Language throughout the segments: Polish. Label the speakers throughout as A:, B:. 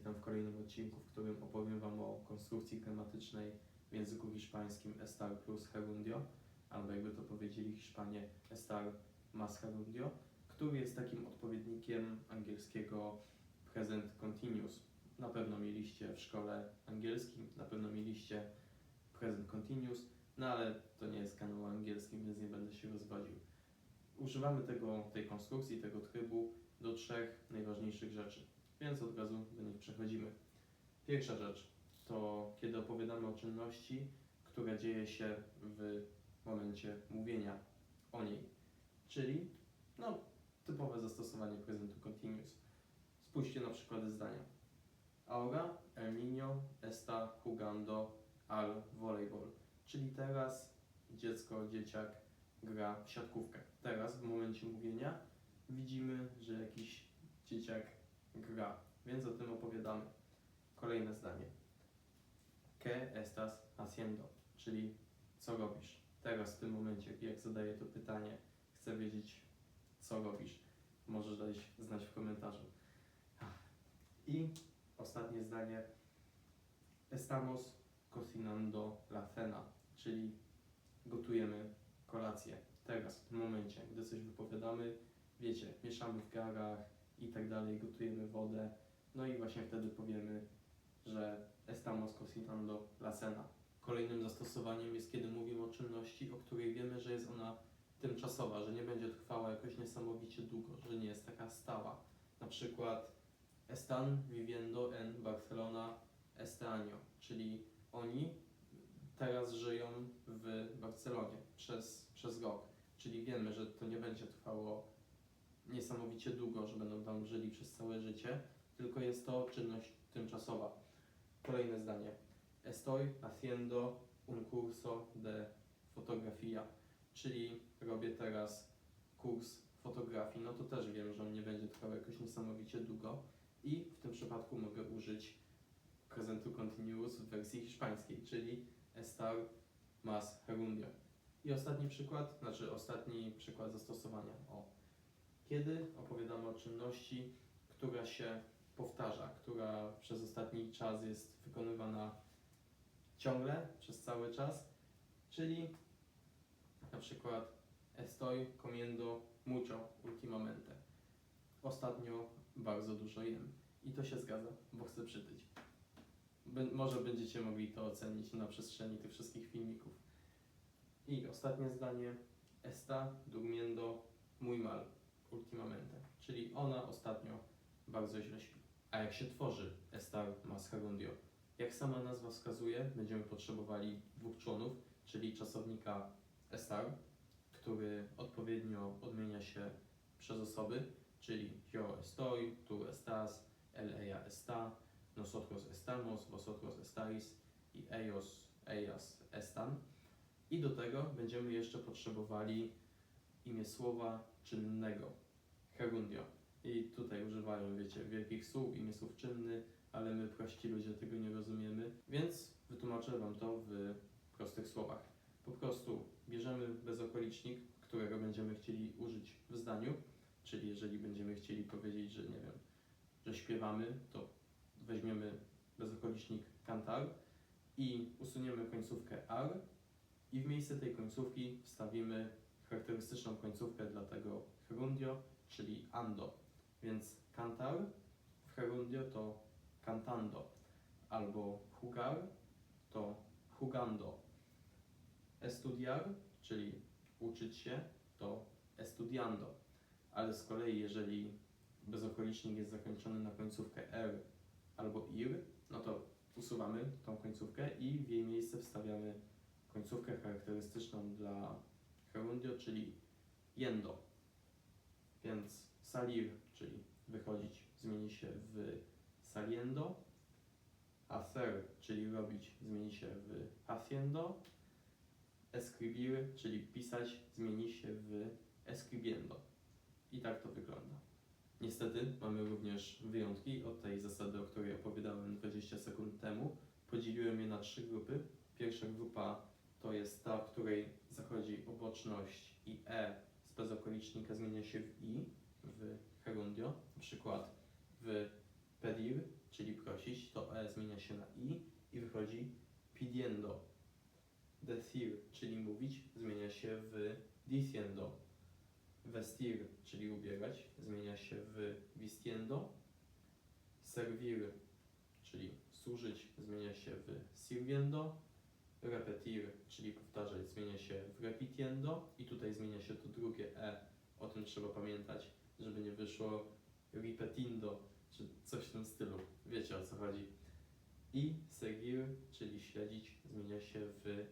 A: witam w kolejnym odcinku, w którym opowiem Wam o konstrukcji gramatycznej w języku hiszpańskim estar plus gerundio, albo jakby to powiedzieli Hiszpanie estar más gerundio, który jest takim odpowiednikiem angielskiego present continuous. Na pewno mieliście w szkole angielskim, na pewno mieliście present continuous, no ale to nie jest kanał angielski, więc nie będę się rozwodził. Używamy tego, tej konstrukcji, tego trybu do trzech najważniejszych rzeczy, więc od razu do nich przechodzimy. Pierwsza rzecz to kiedy opowiadamy o czynności, która dzieje się w momencie mówienia o niej, czyli no, typowe zastosowanie prezentu continuous. Spójrzcie na przykłady zdania. Ahora el niño está jugando al voleibol, czyli teraz dziecko, dzieciak gra w siatkówkę. Teraz w momencie mówienia widzimy, że jakiś dzieciak gra, więc o tym opowiadamy. Kolejne zdanie. ¿Qué estás haciendo? Czyli co robisz? Teraz w tym momencie, jak zadaję to pytanie, chcę wiedzieć, co robisz. Możesz dać znać w komentarzu. I ostatnie zdanie. Estamos cocinando la cena, czyli gotujemy kolację. Teraz, w tym momencie, gdy coś wypowiadamy, wiecie, mieszamy w garach i tak dalej, gotujemy wodę, no i właśnie wtedy powiemy, że estamos cocinando la cena. Kolejnym zastosowaniem jest, kiedy mówimy o czynności, o której wiemy, że jest ona tymczasowa, że nie będzie trwała jakoś niesamowicie długo, że nie jest taka stała. Na przykład están viviendo en Barcelona este año, czyli oni teraz żyją w Barcelonie przez, przez rok. Czyli wiemy, że to nie będzie trwało niesamowicie długo, że będą tam żyli przez całe życie, tylko jest to czynność tymczasowa. Kolejne zdanie. Estoy haciendo un curso de fotografía, czyli robię teraz kurs fotografii. No to też wiem, że on nie będzie trwał jakoś niesamowicie długo i w tym przypadku mogę użyć prezentu continuous w wersji hiszpańskiej, czyli estar más gerundio. I ostatni przykład, znaczy ostatni przykład zastosowania. O. Kiedy opowiadamy o czynności, która się powtarza, która przez ostatni czas jest wykonywana ciągle, przez cały czas, czyli na przykład estoy comiendo mucho ultimamente. Ostatnio bardzo dużo jem. I to się zgadza, bo chcę przytyć. Może będziecie mogli to ocenić na przestrzeni tych wszystkich filmików. I ostatnie zdanie. Está durmiendo muy mal ultimamente. Czyli ona ostatnio bardzo źle śpi. A jak się tworzy estar más gerundio? Jak sama nazwa wskazuje, będziemy potrzebowali dwóch członów, czyli czasownika estar, który odpowiednio odmienia się przez osoby, czyli yo estoy, tú estás, él, ella está, nosotros estamos, vosotros estáis i ellos, ellas están. I do tego będziemy jeszcze potrzebowali imię słowa czynnego, gerundio. I tutaj używają, wiecie, wielkich słów, imię słów czynny, ale my prości ludzie tego nie rozumiemy, więc wytłumaczę Wam to w prostych słowach. Po prostu bierzemy bezokolicznik, którego będziemy chcieli użyć w zdaniu, czyli jeżeli będziemy chcieli powiedzieć, że nie wiem, że śpiewamy, to weźmiemy bezokolicznik cantar i usuniemy końcówkę ar i w miejsce tej końcówki wstawimy charakterystyczną końcówkę dla tego gerundio, czyli ando. Więc cantar w gerundio to cantando, albo jugar to jugando. Estudiar, czyli uczyć się, to estudiando. Ale z kolei, jeżeli bezokolicznik jest zakończony na końcówkę r albo ir, no to usuwamy tą końcówkę i w jej miejsce wstawiamy końcówkę charakterystyczną dla gerundio, czyli yendo. Więc salir, czyli wychodzić, zmieni się w saliendo. Hacer, czyli robić, zmieni się w haciendo. Escribir, czyli pisać, zmieni się w escribiendo. I tak to wygląda. Niestety mamy również wyjątki od tej zasady, o której opowiadałem 20 sekund temu. Podzieliłem je na trzy grupy. Pierwsza grupa to jest ta, w której zachodzi oboczność i e z bezokolicznika zmienia się w i w gerundio, na przykład w pedir, czyli prosić, to e zmienia się na i i wychodzi pidiendo. Decir, czyli mówić, zmienia się w diciendo. Vestir, czyli ubierać, zmienia się w vistiendo. Servir, czyli służyć, zmienia się w sirviendo. Repetir, czyli powtarzać, zmienia się w repitiendo. I tutaj zmienia się to drugie e. O tym trzeba pamiętać, żeby nie wyszło ripetindo, czy coś w tym stylu. Wiecie o co chodzi. I seguir, czyli śledzić, zmienia się w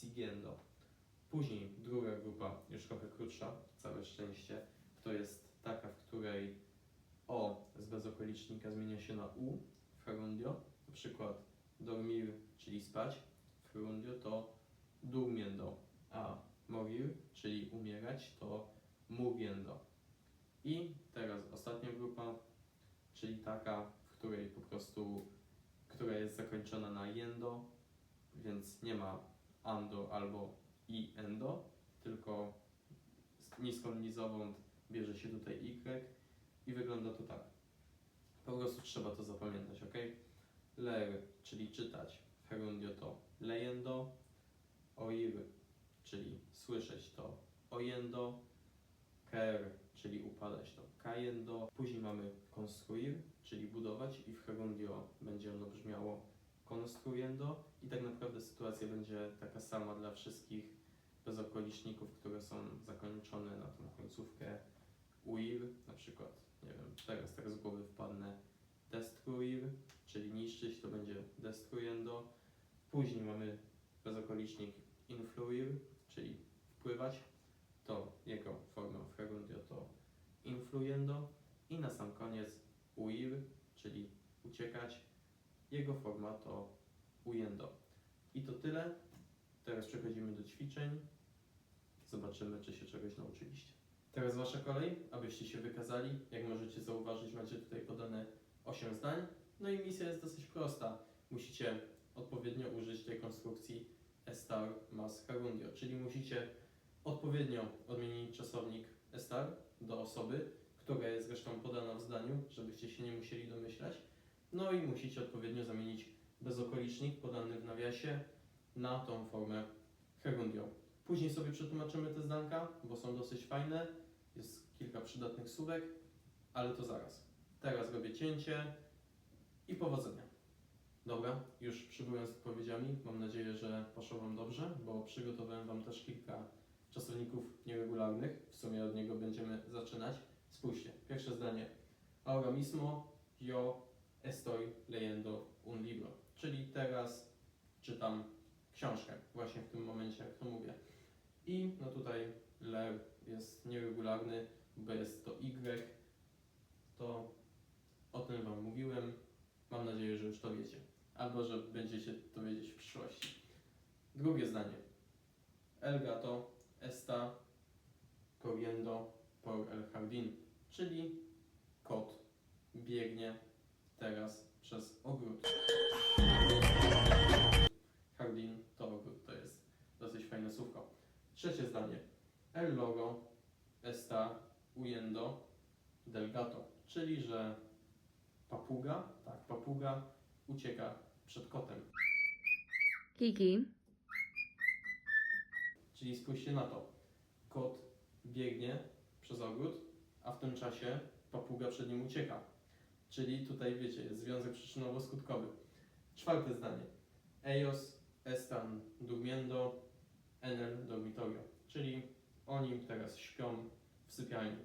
A: siguiendo. Później druga grupa, już trochę krótsza, całe szczęście, to jest taka, w której o z bezokolicznika zmienia się na u w gerundio. Na przykład dormir, czyli spać w gerundio to durmiendo, a morir, czyli umierać to muriendo. I teraz ostatnia grupa, czyli taka, w której po prostu, która jest zakończona na jendo, więc nie ma ando albo i endo, tylko niską nizową bierze się tutaj y i wygląda to tak. Po prostu trzeba to zapamiętać, ok? Leer, czyli czytać, w gerundio to leyendo, oír, czyli słyszeć to oyendo, caer, czyli upadać to cayendo. Później mamy construir, czyli budować i w gerundio będzie ono brzmiało construyendo i tak naprawdę sytuacja będzie taka sama dla wszystkich bezokoliczników, które są zakończone na tą końcówkę uir, na przykład, nie wiem, teraz tak z głowy wpadnę destruir, czyli niszczyć, to będzie destruyendo. Później mamy bezokolicznik influir, czyli wpływać, to jego forma w gerundio to influyendo i na sam koniec uir, czyli uciekać, jego forma to ujendo. I to tyle. Teraz przechodzimy do ćwiczeń. Zobaczymy, czy się czegoś nauczyliście. Teraz wasza kolej, abyście się wykazali. Jak możecie zauważyć, macie tutaj podane 8 zdań. No i misja jest dosyć prosta. Musicie odpowiednio użyć tej konstrukcji estar mas gerundio, czyli musicie odpowiednio odmienić czasownik estar do osoby, która jest zresztą podana w zdaniu, żebyście się nie musieli domyślać. No i musicie odpowiednio zamienić bezokolicznik podany w nawiasie na tą formę gerundio. Później sobie przetłumaczymy te zdanka, bo są dosyć fajne. Jest kilka przydatnych słówek, ale to zaraz. Teraz robię cięcie i powodzenia. Dobra, już przybyłem z odpowiedziami. Mam nadzieję, że poszło Wam dobrze, bo przygotowałem Wam też kilka czasowników nieregularnych. W sumie od niego będziemy zaczynać. Spójrzcie, pierwsze zdanie. Ahora mismo yo estoy leyendo un libro. Czyli teraz czytam książkę, właśnie w tym momencie, jak to mówię. I no tutaj leer jest nieregularny, bo jest to y, to o tym Wam mówiłem. Mam nadzieję, że już to wiecie. Albo, że będziecie to wiedzieć w przyszłości. Drugie zdanie. El gato está corriendo por el jardín. Czyli kot biegnie teraz przez ogród. Jardín to ogród, to jest dosyć fajne słówko. Trzecie zdanie. El logo está huyendo del gato. Czyli, że papuga, tak, papuga ucieka przed kotem.
B: Kiki,
A: Czyli spójrzcie na to. Kot biegnie przez ogród, a w tym czasie papuga przed nim ucieka. Czyli tutaj wiecie, jest związek przyczynowo-skutkowy. Czwarte zdanie. Ellos están durmiendo en el dormitorio. Czyli oni teraz śpią w sypialni.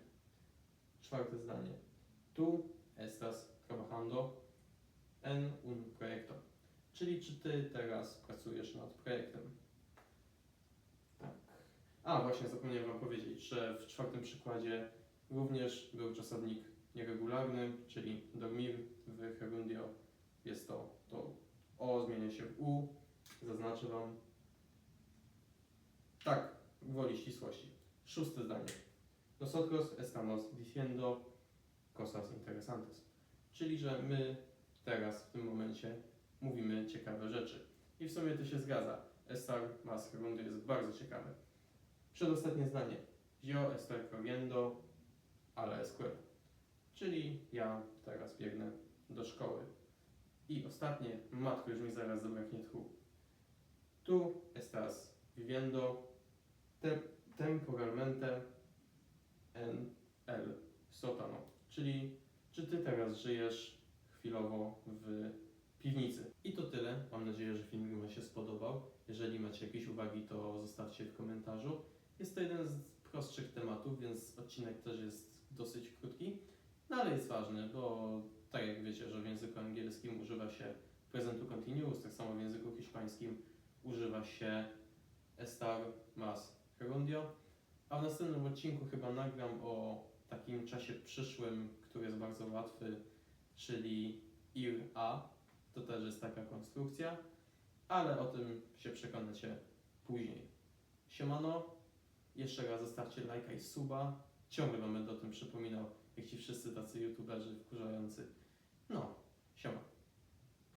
A: Czwarte zdanie. Tu estás trabajando en un proyecto. Czyli czy ty teraz pracujesz nad projektem? Tak. A, właśnie zapomniałem Wam powiedzieć, że w czwartym przykładzie również był czasownik nieregularny, czyli dormir w gerundio jest to, to o zmienia się w u, zaznaczę Wam. Tak, gwoli ścisłości. Szóste zdanie. Nosotros estamos diciendo cosas interesantes. Czyli, że my teraz, w tym momencie, mówimy ciekawe rzeczy. I w sumie to się zgadza. Estar mas gerundio jest bardzo ciekawe. Przedostatnie zdanie. Yo estoy corriendo a la escuela. Czyli ja teraz biegnę do szkoły. I ostatnie, matko, już mi zaraz zabraknie tchu. Tu estás viviendo te, temporalmente en el sótano. Czyli czy ty teraz żyjesz chwilowo w piwnicy. I to tyle. Mam nadzieję, że film Wam się spodobał. Jeżeli macie jakieś uwagi, to zostawcie w komentarzu. Jest to jeden z prostszych tematów, więc odcinek też jest dosyć krótki, no ale jest ważny, bo tak jak wiecie, że w języku angielskim używa się prezentu continuous, tak samo w języku hiszpańskim używa się estar más gerundio. A w następnym odcinku chyba nagram o takim czasie przyszłym, który jest bardzo łatwy, czyli ir a. To też jest taka konstrukcja, ale o tym się przekonacie później. Siemano, jeszcze raz zostawcie lajka i suba. Ciągle będę o tym przypominał, jak ci wszyscy tacy youtuberzy wkurzający. No, siema.